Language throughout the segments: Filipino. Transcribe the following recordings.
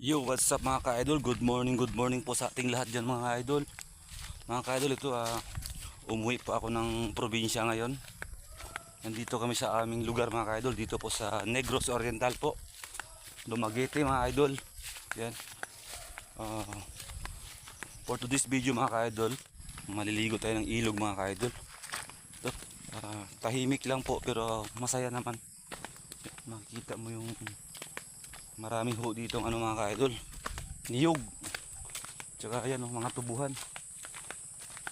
Yo, what's up mga ka-idol? Good morning, good morning po sa ating lahat dyan mga ka-idol. Mga ka-idol, ito ah, umuwi po ako ng probinsya ngayon. Nandito kami sa aming lugar mga ka-idol, dito po sa Negros Oriental po. Dumaguete mga idol. Yan. Ah, for today's video mga ka-idol, maliligo tayo ng ilog mga ka-idol. Ah, tahimik lang po pero masaya naman. Makikita mo yung maraming ho dito ano mga ka-idol. Niyog. Tsaka ayan oh, mga tubuhan.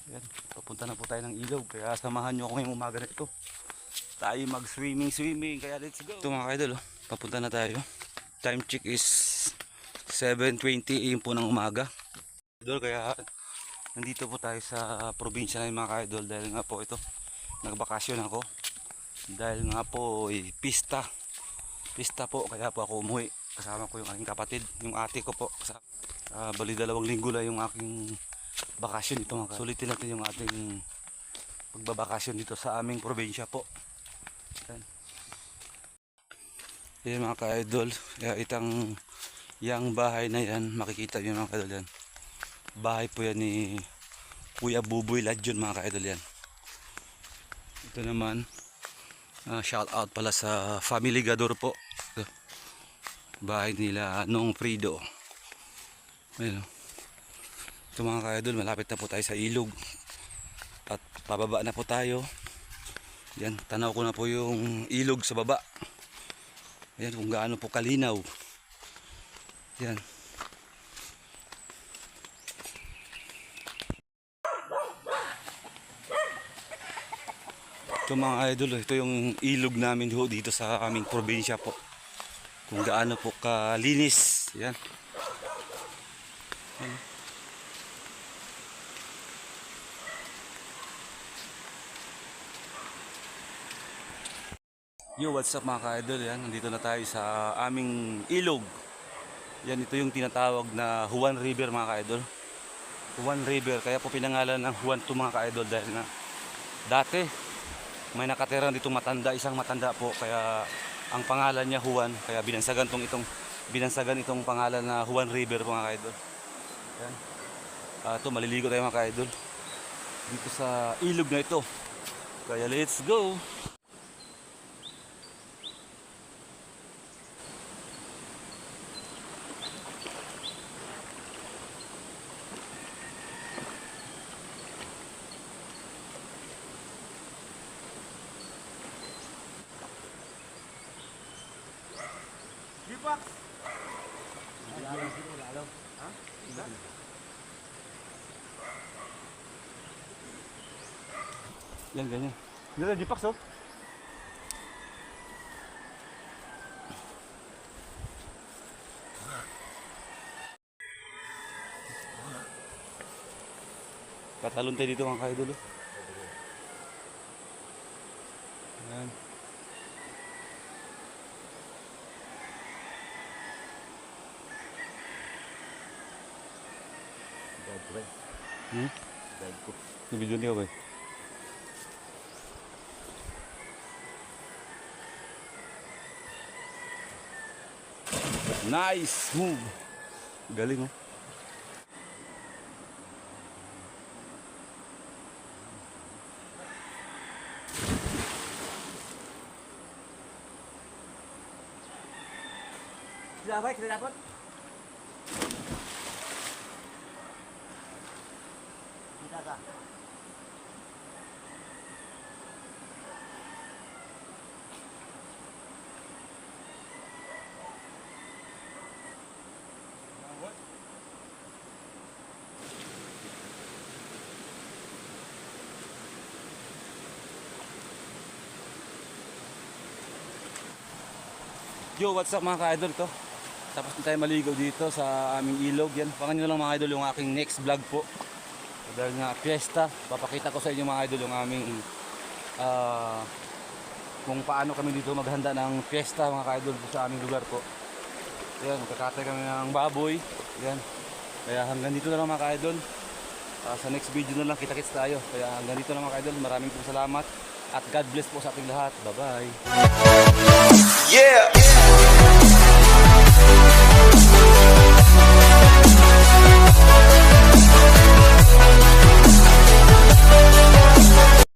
Ayan, papunta na po tayo ng ilog kaya samahan nyo ako ngayong umaga na ito. Tayo mag swimming swimming kaya let's go. Ito mga ka-idol oh, papunta na tayo. Time check is 7.20 am po ng umaga. Idol kaya nandito po tayo sa probinsya na mga ka-idol. Dahil nga po ito nagbakasyon ako. Dahil nga po eh, pista. Pista po kaya po ako umuwi kasama ko yung aking kapatid yung ate ko po. Ah, bali dalawang linggo na yung aking bakasyon dito mga sulitin natin yung ating pagbabakasyon dito sa aming probinsya po. Yan yan mga ka-idol. Itang yang bahay na yan makikita nyo mga ka-idol yan. Bahay po yan ni Kuya Buboy Ladyon mga ka-idol yan. Ito naman Ah, shout out pala sa Family Gador po. Bahay nila nung Frido. Ayun. Ito mga ka-idol, malapit na po tayo sa ilog. At pababa na po tayo. Yan, tanaw ko na po yung ilog sa baba. Ayan, kung gaano po kalinaw. Yan. Ito mga idol, ito yung ilog namin ho dito sa aming probinsya po. Kung gaano po kalinis. Yan. Yan. Yo, what's up mga ka-idol? Yan, nandito na tayo sa aming ilog. Yan, ito yung tinatawag na Juan River mga ka-idol. Juan River, kaya po pinangalan ng Juan to mga ka-idol dahil nga dati may nakatira dito matanda, isang matanda po kaya ang pangalan niya Juan kaya binansagan tong itong binansagan itong pangalan na Juan River mga ka-idol. Yan. Ah, ito maliligo tayo mga ka-idol. Dito sa ilog na ito. Kaya let's go. Yan ganyan. Dito di Pax oh. Katalon tayo dito mga kaidol. oh. Yan. Hmm? Nabidyo niya ba? Nice move. Galing oh. Sudah baik, sudah dapat. Yo, what's up mga ka-idol to? Tapos na tayo maligaw dito sa aming ilog. Yan, pangan nyo lang mga idol yung aking next vlog po. Dahil nga fiesta, papakita ko sa inyo mga idol yung aming ah, kung paano kami dito maghanda ng fiesta mga ka-idol sa aming lugar po. Yan, kakatay kami ng baboy. Yan. Kaya hanggang dito na lang mga ka-idol. Ah, sa next video na lang kita-kits tayo. Kaya hanggang dito na mga ka-idol. Maraming po salamat. At God bless po sa ating lahat. Bye-bye. Yeah.